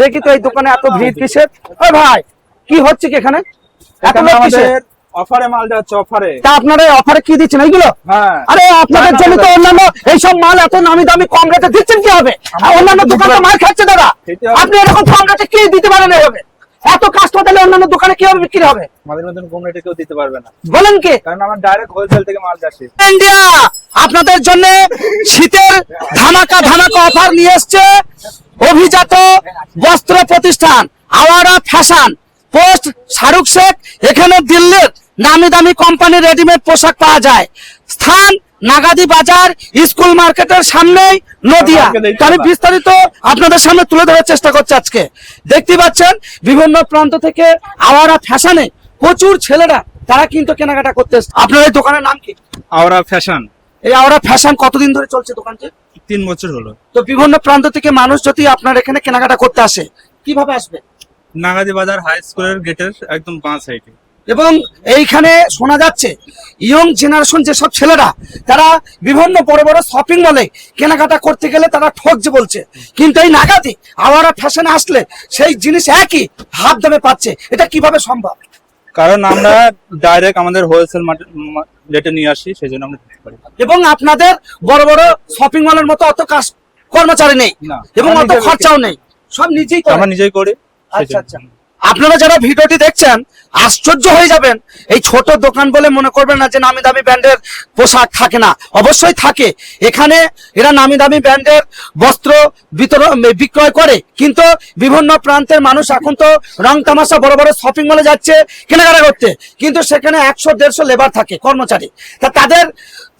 দেখি তো এই দোকানে এত ভিড় কিসের? ও ভাই কি হচ্ছে কি এখানে? এত লোক কিসের? অফারে মাল যাচ্ছে অফারে। তা আপনারা অফারে কি দিচ্ছেন? এইগুলো? হ্যাঁ। আরে আপনাদের জন্য তো অন্যান্য এইসব মাল এত নামি দামি কম রেটে দিচ্ছেন কি হবে অন্যান্য দোকানে মাল খাচ্ছে দাদা। আপনি এরকম কম রেটে কি দিতে পারেন এইভাবে? এত কাস্টমার তাহলে অন্যান্য দোকানে কীভাবে বিক্রি হবে? আমাদের মতন কম রেটে কেউ দিতে পারবে না। বলেন কি? কারণ আমার ডাইরেক্ট হোলসেল থেকে মাল যাচ্ছে ইন্ডিয়া আপনাদের জন্য শীতের ধামাকা ধামাকা অফার নিয়ে এসছে অভিজাত বস্ত্র প্রতিষ্ঠান আওয়ারা ফ্যাশন পোস্ট শাহরুখ শেখ। এখানে দিল্লির নামি দামি কোম্পানির রেডিমেড পোশাক পাওয়া যায়। স্থান নাগাদি বাজার স্কুল মার্কেটের সামনেই নদিয়া। আমি বিস্তারিত আপনাদের সামনে তুলে ধরার চেষ্টা করছি আজকে। দেখতে পাচ্ছেন বিভিন্ন প্রান্ত থেকে আওয়ারা ফ্যাশনে প্রচুর ছেলেরা তারা কিন্তু কেনাকাটা করতে এসছে। আপনার এই দোকানের নাম কি? আওরা ফ্যাশন। এই আওয়ারা ফ্যাশন কতদিন ধরে চলছে দোকানটি? তিন বছর হলো। তো বিভিন্ন প্রান্ত থেকে মানুষ যদি আপনার এখানে কেনাকাটা করতে আসে কীভাবে আসবে? নাগাদি বাজার হাই স্কুলের গেটের একদম বাঁ সাইডে এবং এইখানে শোনা যাচ্ছে ইয়ং জেনারেশন যেসব ছেলেরা তারা বিভিন্ন বড় বড় শপিং মলে কেনাকাটা করতে গেলে তারা ঠকছে বলছে। কিন্তু এই নাগাদি আওয়ারা ফ্যাশন আসলে সেই জিনিস একই হাত দামে পাচ্ছে। এটা কীভাবে সম্ভব? কারণ আমরা ডাইরেক্ট আমাদের হোলসেল রেটে নিয়ে আসি সেই জন্য আমরা এবং আপনাদের বড় বড় শপিং মলের মতো অত কাজ কর্মচারী নেই এবং অত খরচাও নেই। সব নিজেই আমরা নিজেই করি আচ্ছা আচ্ছা। আপনারা যারা ভিডিওটি দেখছেন, আশ্চর্য হয়ে যাবেন। এই ছোট দোকান বলে মনে করবেন না যে নামি দামি ব্র্যান্ডের পোশাক থাকে না। অবশ্যই থাকে। এখানে এরা নামি দামি ব্র্যান্ডের বস্ত্র বিতরণ বিক্রয় করে। কিন্তু বিভিন্ন প্রান্তের মানুষ এখন তো রং তামাশা, বড় বড় শপিং মলে যাচ্ছে, কেনাকাটা করতে। কিন্তু সেখানে একশো, দেড়শো লেবার থাকে কর্মচারী। তা তাদের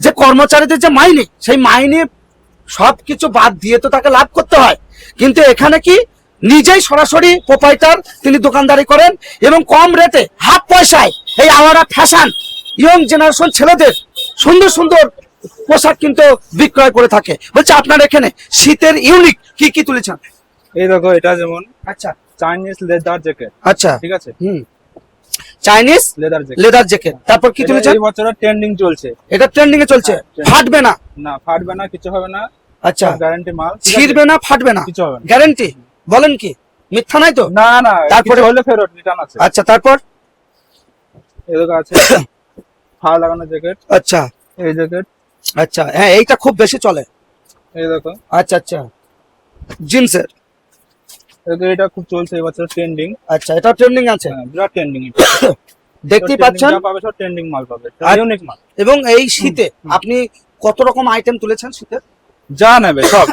যে কর্মচারীদের যে মাইনে, সেই মাইনে সব কিছু বাদ দিয়ে তো তাকে লাভ করতে হয়। কিন্তু এখানে কি নিজেই সরাসরি প্রোপাইটার তিনি দোকানদারি করেন এবং কম রেটে হাফ পয়সায় এই আওয়ারা ফ্যাশন ইয়ং জেনারেশন ছেলেদের সুন্দর সুন্দর পোশাক কিন্তু বিক্রয় করে থাকে। বলছে আপনার এখানে শীতের ইউনিক কি কি তুলেছেন? এই দেখো এটা যেমন আচ্ছা। চাইনিজ লেদার জ্যাকেট আচ্ছা। ঠিক আছে? হুম। Chinese leather jacket leather jacket তারপর কি তুলেছেন? এই বছর ট্রেন্ডিং চলছে। এটা ট্রেন্ডিং এ চলছে। হ্যাঁ, ফাটবে না। না ফাটবে না কিছু হবে না। আচ্ছা। গ্যারান্টি মাল ছিড়বে না ফাটবে না। কিছু হবে না। গ্যারেন্টি বলেন কি? মিথ্যা নাই তো? না না তারপরে- হলে ফেরত রিটার্ন আছে। আচ্ছা তারপর? এদিকে আছে ফাড় লাগানো জ্যাকেট আচ্ছা। এই জ্যাকেট আচ্ছা হ্যাঁ এইটা খুব বেশি চলে। এই দেখো। আচ্ছা আচ্ছা। জিন্সের। এটা খুব চলছে এবছর ট্রেন্ডিং আচ্ছা এটা ট্রেন্ডিং আছে? বিরাট ট্রেন্ডিং এটা। দেখতেই পাচ্ছেন? পাবে সব ট্রেন্ডিং মাল পাবে। ইউনিক মাল। এবং এই শীতে আপনি কত রকম আইটেম তুলেছেন শীতে? যা নেবে সব।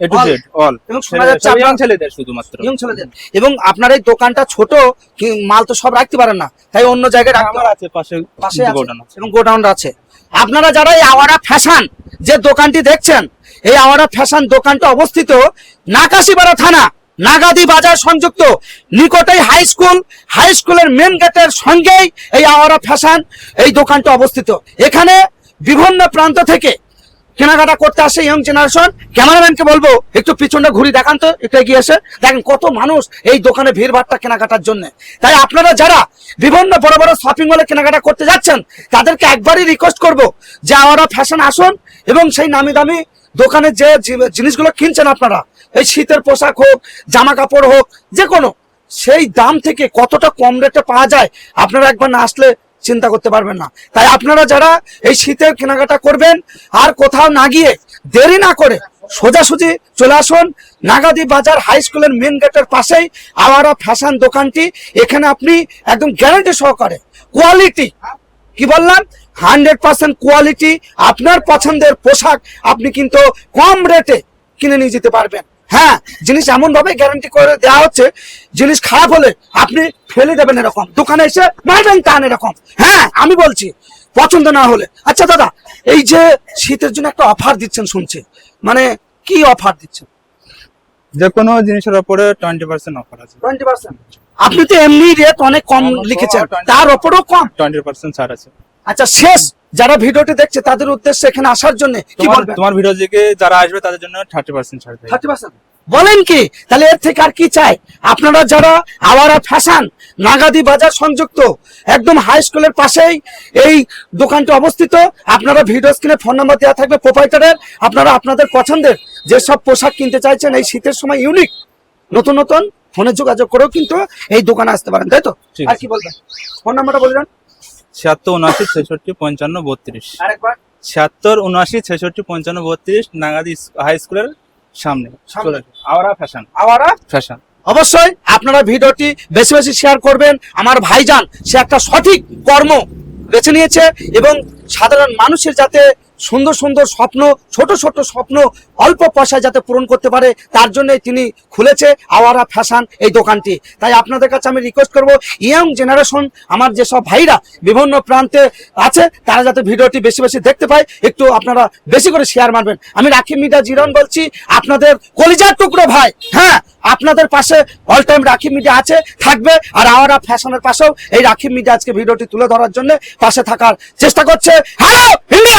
A to All. Z all এবং শোনা যাচ্ছে ইয়াং আপনার- ছেলেদের। শুধুমাত্র। ইয়ং ছেলেদের। এবং আপনার এই দোকানটা ছোট মাল তো সব রাখতে পারেন না। তাই অন্য জায়গায় রাখতে আছে পাশে পাশে গোডাউন আছে। এবং গোডাউন আছে। আপনারা যারা এই আওয়ারা ফ্যাশন যে দোকানটি দেখছেন এই আওয়ারা ফ্যাশন দোকানটা অবস্থিত নাকাশিপাড়া থানা নাগাদি বাজার সংযুক্ত নিকটেই হাই স্কুল। হাই স্কুলের মেন গেটের সঙ্গেই এই আওয়ারা ফ্যাশন এই দোকানটা অবস্থিত। এখানে বিভিন্ন প্রান্ত থেকে কেনাকাটা করতে আসে ইয়ং জেনারেশন ক্যামেরাম্যানকে বলব, একটু পিছনটা ঘুরি দেখান তো, একটু এগিয়ে এসে। দেখেন কত মানুষ এই দোকানে ভিড় ভাট্টা কেনাকাটার জন্য। তাই আপনারা যারা বিভিন্ন বড় বড় শপিং মলে কেনাকাটা করতে যাচ্ছেন, তাদেরকে একবারই রিকোয়েস্ট করব যে আমরা ফ্যাশন আসুন এবং সেই নামি দামি দোকানে যে জিনিসগুলো কিনছেন আপনারা, এই শীতের পোশাক হোক, জামা কাপড় হোক, যে কোনো, সেই দাম থেকে কতটা কম রেটে পাওয়া যায়, আপনারা একবার না আসলে চিন্তা করতে পারবেন না। তাই আপনারা যারা এই শীতের কেনাকাটা করবেন, আর কোথাও না গিয়ে দেরি না করে সোজাসুজি চলে আসুন নাগাদি বাজার হাই স্কুলের মেন গেটের পাশেই আওয়ারা ফ্যাশন দোকানটি। এখানে আপনি একদম গ্যারান্টি সহকারে কোয়ালিটি, কি বললাম? হান্ড্রেড পার্সেন্ট কোয়ালিটি, আপনার পছন্দের পোশাক আপনি কিন্তু কম রেটে কিনে নিয়ে যেতে পারবেন। হ্যাঁ জিনিস এমন ভাবে গ্যারান্টি করে দেওয়া হচ্ছে জিনিস খারাপ হলে আপনি ফেলে দেবেন এরকম। দোকানে এসে মারবেন টান এরকম। হ্যাঁ আমি বলছি পছন্দ না হলে। আচ্ছা দাদা এই যে শীতের জন্য একটা অফার দিচ্ছেন শুনছি। মানে কি অফার দিচ্ছেন? যে কোনো জিনিসের উপরে টোয়েন্টি পার্সেন্ট অফার আছে। টোয়েন্টি পার্সেন্ট আপনি তো এমনি রেট অনেক কম লিখেছেন। তার ওপরেও কম। টোয়েন্টি পার্সেন্ট ছাড় আছে। আচ্ছা শেষ যারা ভিডিওটি দেখছে তাদের উদ্দেশ্যে এখানে আসার জন্য কি বলবেন? তোমার ভিডিও দেখে যারা আসবে তাদের জন্য থার্টি পার্সেন্ট ছাড় দেয়। থার্টি পার্সেন্ট বলেন কি? তাহলে এর থেকে আর কি চাই? আপনারা যারা আওয়ারা ফ্যাশন নাগাদি বাজার সংযুক্ত একদম হাই স্কুলের পাশেই এই দোকানটি অবস্থিত আপনারা ভিডিও স্ক্রিনে ফোন নাম্বার দেওয়া থাকবে প্রোপাইটারের আপনারা আপনাদের পছন্দের যেসব পোশাক কিনতে চাইছেন এই শীতের সময় ইউনিক নতুন নতুন ফোনে যোগাযোগ করেও কিন্তু এই দোকানে আসতে পারেন তাই তো? আর কি বলবেন? ফোন নাম্বারটা বলে দেন। ছিয়াত্তর উনআশি ছেষট্টি পঞ্চান্ন বত্রিশ। ছিয়াত্তর উনআশি ছেষট্টি পঞ্চান্ন বত্রিশ নাগাদি হাই স্কুলের সামনে। আওরা ফ্যাশন আওয়ারা ফ্যাশন অবশ্যই আপনারা ভিডিওটি বেশি বেশি শেয়ার করবেন। আমার ভাইজান সে একটা সঠিক কর্ম বেছে নিয়েছে এবং সাধারণ মানুষের যাতে সুন্দর সুন্দর স্বপ্ন, ছোট ছোট স্বপ্ন অল্প পয়সায় যাতে পূরণ করতে পারে, তার জন্য তিনি খুলেছে আওয়ারা ফ্যাশন এই দোকানটি। তাই আপনাদের কাছে আমি রিকোয়েস্ট করব ইয়ং জেনারেশন আমার যেসব ভাইরা বিভিন্ন প্রান্তে আছে, তারা যাতে ভিডিওটি বেশি বেশি দেখতে পায়, একটু আপনারা বেশি করে শেয়ার মারবেন। আমি রাখি মিডিয়া জিরন বলছি, আপনাদের কলিজার টুকরো ভাই হ্যাঁ আপনাদের পাশে অল টাইম রাখি মিডিয়া আছে, থাকবে, আর আওয়ারা ফ্যাশনের পাশেও এই রাখি মিডিয়া আজকে ভিডিওটি তুলে ধরার জন্য পাশে থাকার চেষ্টা করছে। ইন্ডিয়া